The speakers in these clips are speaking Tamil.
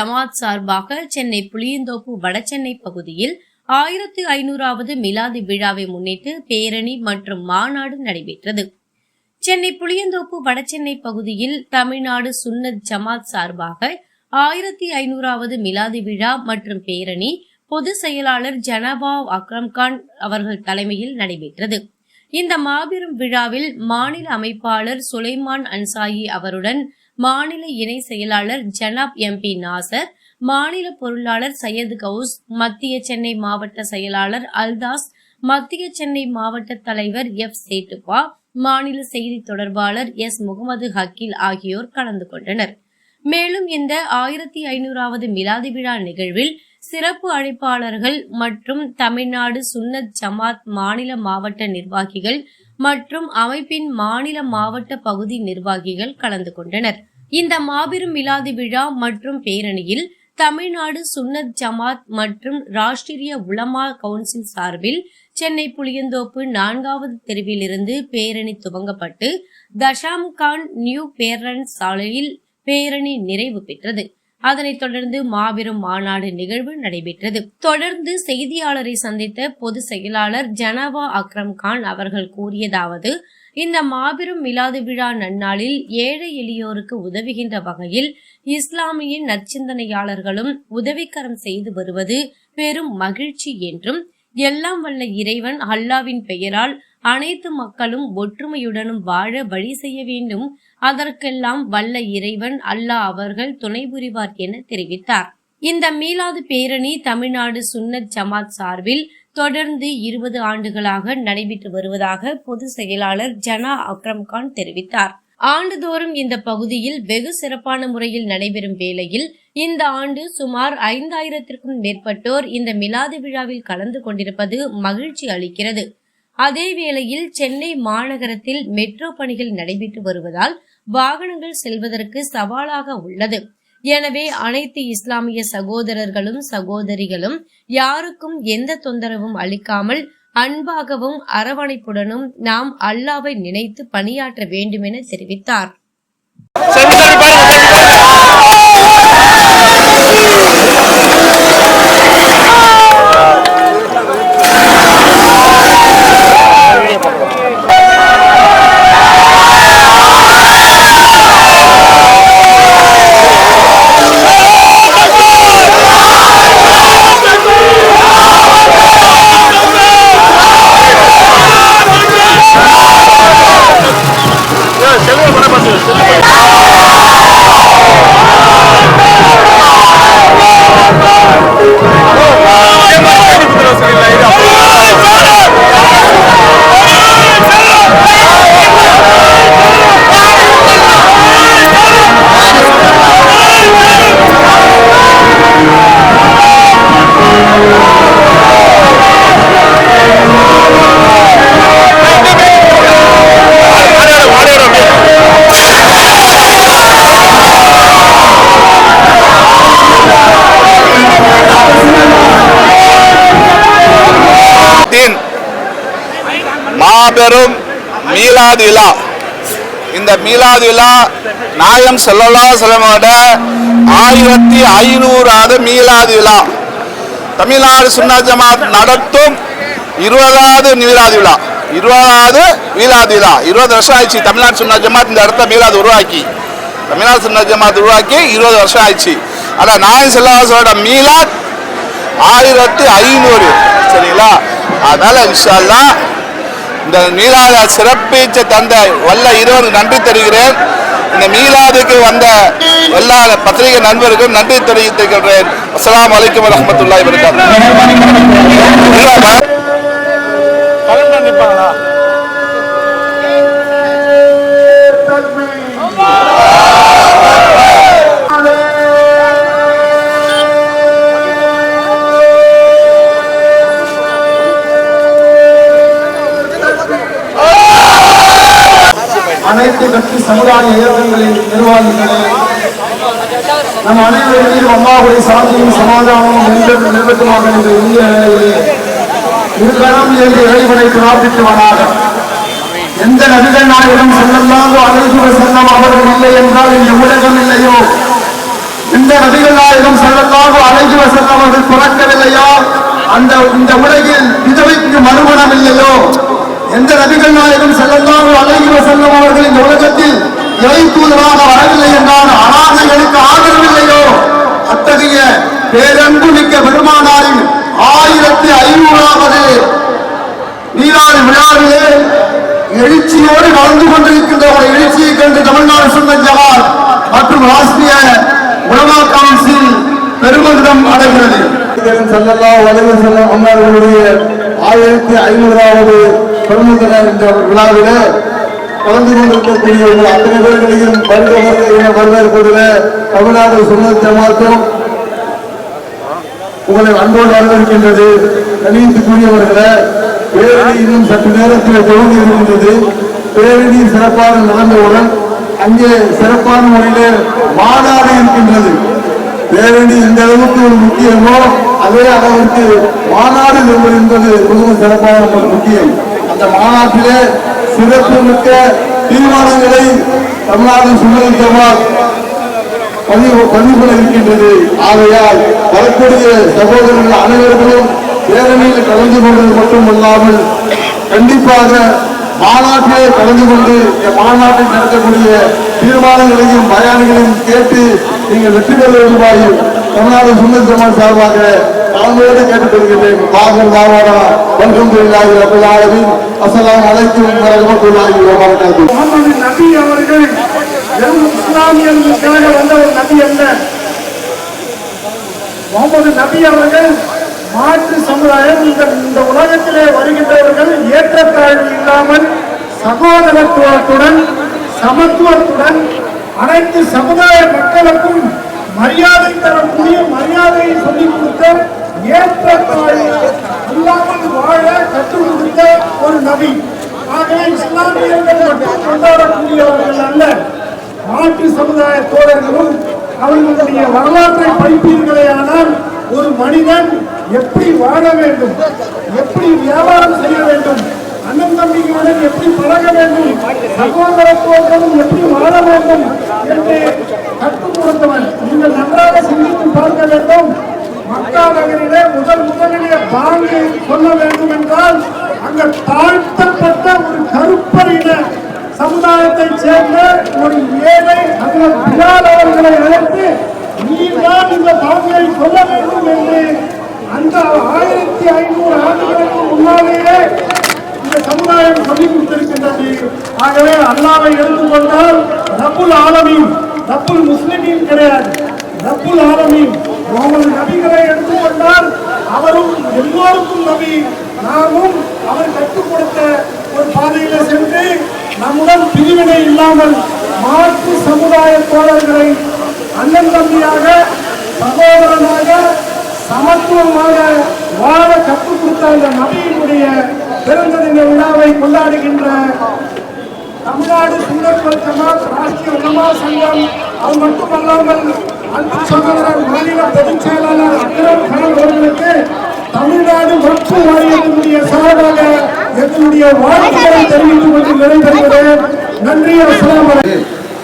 ஜமாத் சார்பாக சென்னை புளியந்தோப்பு வடசென்னை பகுதியில் ஆயிரத்து ஐநூறாவது மிலாது விழாவை முன்னிட்டு பேரணி மற்றும் மாநாடு நடைபெற்றது. சென்னை புளியந்தோப்பு வடசென்னை பகுதியில் தமிழ்நாடு சுன்னத் ஜமாத் சார்பாக ஆயிரத்தி ஐநூறாவது மிலாது விழா மற்றும் பேரணி பொது செயலாளர் ஜனபா அக்ரம்கான் அவர்கள் தலைமையில் நடைபெற்றது. இந்த மாபெரும் விழாவில் மாநில அமைப்பாளர் சுலைமான் அன்சாயி அவருடன் மாநில இணை செயலாளர் ஜனாப் எம்பி நாசர் மாநில பொருளாளர் சையது கவுஸ் மத்திய சென்னை மாவட்ட செயலாளர் அல்தாஸ் மத்திய சென்னை மாவட்ட தலைவர் எஃப் சேட்டுப்பா மாநில செய்தி தொடர்பாளர் எஸ் முகமது ஹக்கீல் ஆகியோர் கலந்து கொண்டனர். மேலும் இந்த ஆயிரத்தி ஐநூறாவது மிலாதி விழா நிகழ்வில் சிறப்பு அழைப்பாளர்கள் மற்றும் தமிழ்நாடு சுன்னத் ஜமாத் மாநில மாவட்ட நிர்வாகிகள் மற்றும் அமைப்பின் மாநில மாவட்ட பகுதி நிர்வாகிகள் கலந்து கொண்டனர். இந்த மாபெரும் மிலாது விழா மற்றும் பேரணியில் தமிழ்நாடு சுன்னத் ஜமாத் மற்றும் ராஷ்டிரிய உலமா கவுன்சில் சார்பில் சென்னை புளியந்தோப்பு நான்காவது தெருவிலிருந்து பேரணி துவங்கப்பட்டு தஷாம் கான் நியூ பேரன் சாலையில் பேரணி நிறைவு பெற்றது. அதனைத் தொடர்ந்து மாபெரும் மாநாடு நிகழ்வு நடைபெற்றது. தொடர்ந்து செய்தியாளரை சந்தித்த பொது செயலாளர் ஜனவா அக்ரம் கான் அவர்கள் கூறியதாவது இந்த மாபெரும் மிலாது விழா நன்னாளில் ஏழை எளியோருக்கு உதவுகின்ற வகையில் இஸ்லாமிய நற்சிந்தனையாளர்களும் உதவிக்கரம் செய்து வருவது பெரும் மகிழ்ச்சி என்றும் எல்லாம் வல்ல இறைவன் அல்லாவின் பெயரால் அனைத்து மக்களும் ஒற்றுமையுடனும் வாழ வழி செய்ய வேண்டும். அதற்கெல்லாம் வல்ல இறைவன் அல்லாஹ் அவர்கள் துணை புரிவார் என தெரிவித்தார். இந்த மீளாது பேரணி தமிழ்நாடு சுன்னத் ஜமாத் சார்பில் தொடர்ந்து இருபது ஆண்டுகளாக நடைபெற்று வருவதாக பொது செயலாளர் ஜனா அக்ரம்கான் தெரிவித்தார். ஆண்டுதோறும் இந்த பகுதியில் வெகு சிறப்பான முறையில் நடைபெறும் வேளையில் இந்த ஆண்டு சுமார் ஐந்தாயிரத்திற்கும் மேற்பட்டோர் இந்த மிலாது விழாவில் கலந்து கொண்டிருப்பது மகிழ்ச்சி அளிக்கிறது. அதே வேளையில் சென்னை மாநகரத்தில் மெட்ரோ பணிகள் நடைபெற்று வருவதால் வாகனங்கள் செல்வதற்கு சவாலாக உள்ளது. எனவே அனைத்து இஸ்லாமிய சகோதரர்களும் சகோதரிகளும் யாருக்கும் எந்த தொந்தரவும் அளிக்காமல் அன்பாகவும் அரவணைப்புடனும் நாம் அல்லாவை நினைத்து பணியாற்ற வேண்டுமென தெரிவித்தார். மாபெரும் மீலாது விழா. இந்த மீலாது விழா நாயம் செல்லல்லா செல்லமோட ஆயிரத்தி ஐநூறாவது மீலாது விழா. தமிழ்நாடு சுன்னா ஜமாத் நடத்தும் இருபதாவது மீலாது விழா. இருபதாவது மீலாது விழா. இருபது வருஷம் ஆயிடுச்சு தமிழ்நாடு சுன்னா ஜமாத் இந்த இடத்த மீலாது உருவாக்கி. தமிழ்நாடு சுன்னா ஜமாத் உருவாக்கி இருபது வருஷம் ஆயிடுச்சு. ஆனால் நாயம் செல்லவாசோட மீலாத் ஆயிரத்தி ஐநூறு. சரிங்களா? அதனால இன்ஷால்லாம் இந்த மீலாத சிறப்பிச்சு தந்த வல்ல இருவருக்கு நன்றி தெரிகிறேன் இந்த மீலாதுக்கு வந்த எல்லா பத்திரிகை நண்பருக்கும் நன்றி தெரிவித்துக்கிறேன் அஸ்லாம் வலைக்கம் வரஹ்மத்துல்லாஹி வபரகாத்துஹு. அனைத்து கட்சி சமுதாய இயக்கங்களின் நிர்வாகிகளே நம் அனைவரையும் அம்மாவுடைய சாந்தியும் சமாதானமும் என்றும் நிறுவனமாக இந்த இந்திய நிலையிலே இருகரம் என்று இறைவனை பிரார்த்திக்குவனாக எந்த நபிகள் நாயகம் செல்லல்லாதோ அனைத்து செல்லம் அவர்கள் இல்லை என்றால் இந்த உலகம் இல்லையோ? எந்த நபிகள் நாயகம் செல்லல்லாஹு அலைஹி வஸல்லம் அவர்கள் பிறக்கவில்லையோ? அந்த இந்த உலகில் விதவைக்கு மறுமணம் இல்லையோ? எந்த நபிகள் நாயகம் செல்லல்லாஹு அலைஹி வஸல்லம் அவர்கள் இந்த உலகத்தில் இறை தூதராக வரவில்லை என்றால் அனாதைகளுக்கு ஆதரவில்லையோ? அத்தகைய பேரன்பு மிக்க பெருமானாரின் ஆயிரத்தி ஐநூறாவது நீராள் விழாவிலே எழுச்சியோடு நடந்து கொண்டிருக்கின்ற ஒரு எழுச்சியை கண்டு தமிழ்நாடு சுந்தர் ஜவார் மற்றும் ராஷ்டிரிய உலமா கவுன்சில் பெருமகிடம் அடைகிறது. சல்லல்லா வலைவு செல்லும் அன்னார்களுடைய ஆயிரத்தி ஐநூறாவது பிறந்த இந்த விழாவிலே கலந்து கொண்டிருக்கக்கூடிய உங்கள் அத்தனை பேர்களையும் வருக வரவேற்பதில் தமிழ்நாடு சுண்ணத் ஜமாத்தும் உங்களை அன்போடு வரவேற்கின்றது. கணியத்துக்குரியவர்களே பேரணி இன்னும் சற்று நேரத்தில் தொடங்கி இருக்கின்றது. பேரணி சிறப்பாக நடந்தவுடன் அங்கே சிறப்பான முறையிலே மாநாடு இருக்கின்றது. பேரணி எந்த அளவுக்கு ஒரு முக்கியமோ அதே அளவிற்கு மாநாடு என்பது மிகவும் சிறப்பான ஒரு முக்கியம். அந்த மாநாட்டிலே சிறப்பு மிக்க தீர்மானங்களை தமிழ்நாடு சுழல் ஜமாத் பதிவு பதிவுகள் இருக்கின்றது. ஆகையால் வரக்கூடிய சகோதரர்கள் அனைவர்களும் பேரணியில் கலந்து கொண்டது மட்டுமல்லாமல் கண்டிப்பாக மாநாட்டிலே கலந்து கொண்டு இந்த மாநாட்டில் நடத்தக்கூடிய தீர்மானங்களையும் பயான்களையும் கேட்டு நீங்கள் வெற்றி பெற வேண்டுமாய் தமிழ்நாடு சுந்தர் ஜமான் சார்பாக தாங்களோடு கேட்டுக்கொள்கிறேன் பாகர் தாவாடா வல்கம் தொழிலாளி ரபுல்லாவின் அஸ்ஸலாமு அலைக்கும் வரமத்துல்லாஹி வபரகாத்துஹு. முகமது நபி அவர்கள் வெறும் இஸ்லாமியர்களுக்காக வந்த ஒரு நபி அல்ல. முகமது நபி அவர்கள் மாற்று சமுதாயம் இந்த இந்த உலகத்திலே வருகின்றவர்கள் ஏற்றத்தாழ்வு இல்லாமல் சகோதரத்துவத்துடன் சமத்துவத்துடன் அனைத்து சமுதாய மக்களுக்கும் மரியாதை தரக்கூடிய மரியாதையை சொல்லிக் கொடுத்த ஏற்றத்தாழ்வு இல்லாமல் வாழ கற்றுக் கொடுத்த ஒரு நபி. ஆகவே இஸ்லாமியர்கள் மட்டும் கொண்டாடக்கூடியவர்கள் அல்ல. மாற்று சமுதாய தோழர்களும் அவர்களுடைய வரலாற்றை படிப்பீர்களே ஆனால் ஒரு மனிதன் எப்படி வாழ வேண்டும்? எப்படி வியாபாரம் செய்ய வேண்டும்? அண்ணன் தம்பிகளுடன் எப்படி பழக வேண்டும்? சகோதரத்துவத்துடன் எப்படி வாழ வேண்டும் என்று கற்றுக் கொடுத்தவன். நீங்கள் நன்றாக சிந்தித்து பார்க்க வேண்டும். மக்கா நகரிலே முதல் முதலிலே பாங்கு சொல்ல வேண்டும் என்றால் அங்கு தாழ்த்தப்பட்ட ஒரு கருப்பரின சமுதாயத்தைச் சேர்ந்த ஒரு ஏழை அந்த பிலால் அவர்களை அழைத்து நீதான் இந்த பாங்கை சொல்ல வேண்டும் என்று அந்த ஆயிரத்தி ஐநூறு ஆண்டுகளுக்கு முன்னாலேயே சமுதாயம் சொல்லிக் கொடுத்திருக்கின்றது ஆகவே அல்லாவை எடுத்துக்கொண்டால் ரப்புல் ஆலமீன் ரப்புல் முஸ்லிமீன் கிடையாது. ரப்புல் ஆலமீன் முகமது நபிகளை எடுத்துக்கொண்டால் அவரும் எல்லோருக்கும் நபி. நாமும் அவர் கற்றுக் கொடுத்த ஒரு பாதையில சென்று நம்முடன் பிரிவினை இல்லாமல் மாற்று சமுதாய தோழர்களை அண்ணன் தம்பியாக சகோதரனாக சமத்துவமாக வாழ கற்றுக் கொடுத்த அந்த நபியினுடைய பிறந்த விழாவை கொண்டாடுகின்ற தமிழ்நாடு சுந்தர்பல் ஜமாத் ராஷ்டிரிய உலமா சங்கம். அது மட்டுமல்லாமல் அன்பு சகோதரர் மாநில பொதுச் செயலாளர் அக்ரம் கான் அவர்களுக்கு தமிழ்நாடு வக்ஃபு வாரியத்தினுடைய சார்பாக எங்களுடைய வாழ்த்துக்களை தெரிவித்துக் கொண்டு நிறைவேறுகிறேன் நன்றி அஸ்லாம்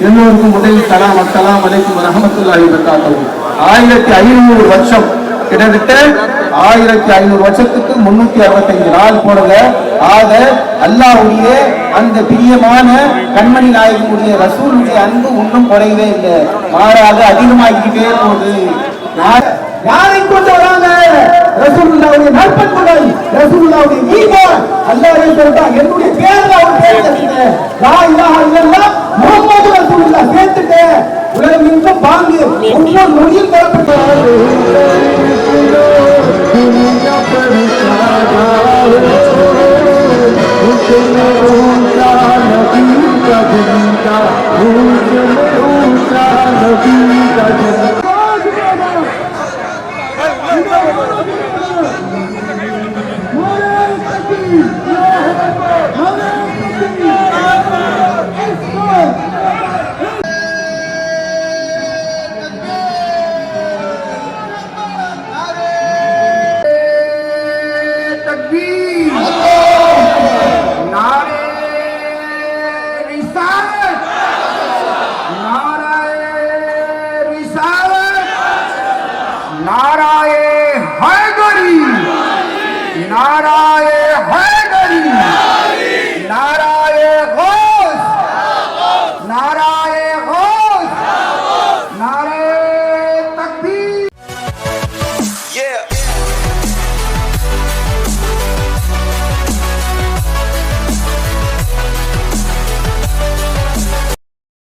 எல்லோருக்கும் உதவி சலாம் அஸ்ஸலாம் அனைத்து ரஹமத்துல்லாஹி வபரகாத்துஹு. ஆயிரத்தி ஐநூறு வருஷம் கிட்டத்தட்ட ஆயிரத்தி ஐநூறு வருஷத்துக்கு முன்னூத்தி அறுபத்தைந்து நாள் போடல ஆக அல்லாவுடைய அந்த பிரியமான கண்மணி நாயகனுடைய ரசூலுடைய அன்பு ஒன்றும் குறையவே இல்லை. மாறாக அதிகமாகிக்கிட்டே போகுது. யாரை கொண்டு வராங்க ரசூலுல்லாவுடைய நற்பண்புகள் ரசூலுல்லாவுடைய ஈமான். அல்லாஹ்வே சொல்றான் என்னுடைய பேர்ல அவர் பேர் தருகிறேன் லா இலாஹா இல்லல்லாஹ் முஹம்மது ரசூலுல்லாஹ் சேர்த்துட்டேன். உலகம் எங்கும் பாங்கு ஒவ்வொரு நொடியும் பெறப்பட்ட